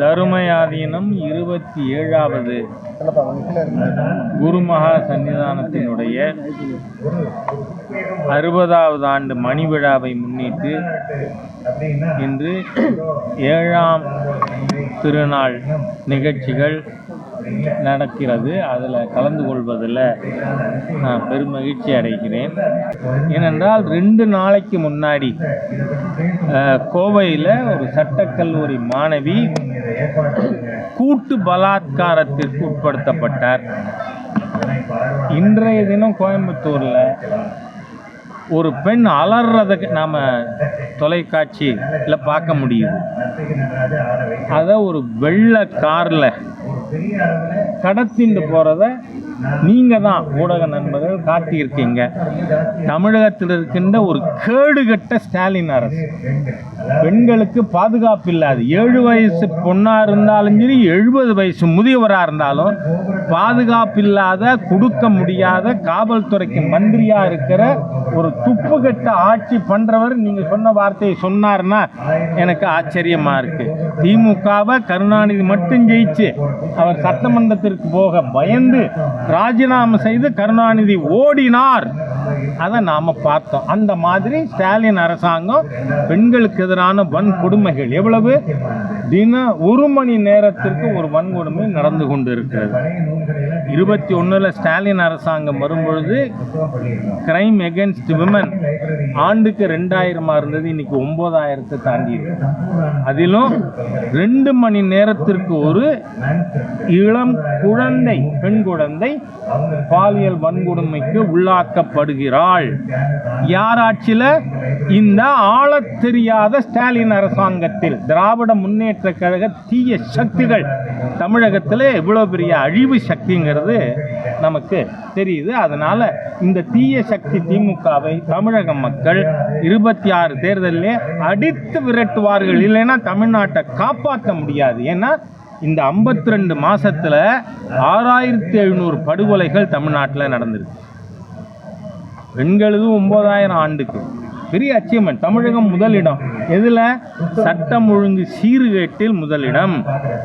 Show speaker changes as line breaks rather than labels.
தருமயாதீனம் இருபத்தி ஏழாவது. குருமகா சன்னிதானத்தினுடைய அறுபதாவது ஆண்டு மணி விழாவை முன்னிட்டு இன்று ஏழாம் திருநாள் நிகழ்ச்சிகள் நடக்கிறது. அதில் கலந்து கொள்வதில் நான் பெருமகிழ்ச்சி அடைகிறேன். ஏனென்றால் ரெண்டு நாளைக்கு முன்னாடி கோவையில் ஒரு சட்டக்கல்லூரி மாணவி கூட்டு பலாத்காரத்திற்கு உட்படுத்தப்பட்டார். இன்றைய தினம் கோயம்புத்தூரில் ஒரு பெண் அலறதுக்கு நாம் தொலைக்காட்சியில் பார்க்க முடியுது. அதை ஒரு வெள்ளை காரில் கடத்திட்டு போகிறத நீங்கள் தான் ஊடக நண்பர்கள் காட்டியிருக்கீங்க. தமிழகத்தில் இருக்கின்ற ஒரு கேடுகட்ட ஸ்டாலின் அரசு. பெண்களுக்கு பாதுகாப்பு இல்லாது ஏழு வயசு பொண்ணாக இருந்தாலும் சரி எழுபது வயசு முதியவராக இருந்தாலும் பாதுகாப்பு இல்லாத கொடுக்க முடியாத காவல்துறைக்கு மந்திரியாக இருக்கிற ஒரு துப்புகட்ட ஆட்சி பண்ணுறவர் நீங்கள் சொன்ன வார்த்தையை சொன்னார்னா எனக்கு ஆச்சரியமாக இருக்குது திமுகவை கருணாநிதி மட்டும் ஜெயிச்சு அவர் சட்டமன்றத்திற்கு போக பயந்து ராஜினாமா செய்து கருணாநிதி ஓடினார். அதை நாம் பார்த்தோம். அந்த மாதிரி ஸ்டாலின் அரசாங்கம் பெண்களுக்கு எதிரான வன்கொடுமைகள் எவ்வளவு? தின ஒரு மணி நேரத்திற்கு ஒரு வன்கொடுமை நடந்து கொண்டு இருக்கிறது இருபத்தி ஒன்றில் ஸ்டாலின் அரசாங்கம் வரும்பொழுது கிரைம் எகென்ஸ்ட் விமன் ஆண்டுக்கு ரெண்டாயிரமாக இருந்தது இன்னைக்கு ஒம்பதாயிரத்தை தாண்டி அதிலும் ரெண்டு மணி நேரத்திற்கு ஒரு இளம் குழந்தை பெண் குழந்தை பாலியல் வன்கொடுமைக்கு உள்ளாக்கப்படுகிறாள். யார் ஆட்சியில்? இந்த ஆளத் தெரியாத ஸ்டாலின் அரசாங்கத்தில். திராவிட முன்னேற்ற கழக தீய சக்திகள் தமிழகத்தில் எவ்வளோ பெரிய அழிவு சக்திங்கிறது. நமக்கு தெரியுது. அதனால இந்த தீய சக்தி திமுகவை தமிழக மக்கள் இருபத்தி ஆறு தேர்தலிலே அடித்து விரட்டுவார்கள். இல்லைன்னா தமிழ்நாட்டை காப்பாற்ற முடியாது. ஏன்னா இந்த 52 ரெண்டு மாசத்துல ஆறாயிரத்தி எழுநூறு படுகொலைகள் தமிழ்நாட்டில் நடந்திருக்கு. பெண்களது ஒன்பதாயிரம் ஆண்டுக்கு. பெரிய அச்சீவ்மெண்ட் தமிழகம் முதலிடம். எதில்? சட்டம் ஒழுங்கு சீர்கேட்டில் முதலிடம்.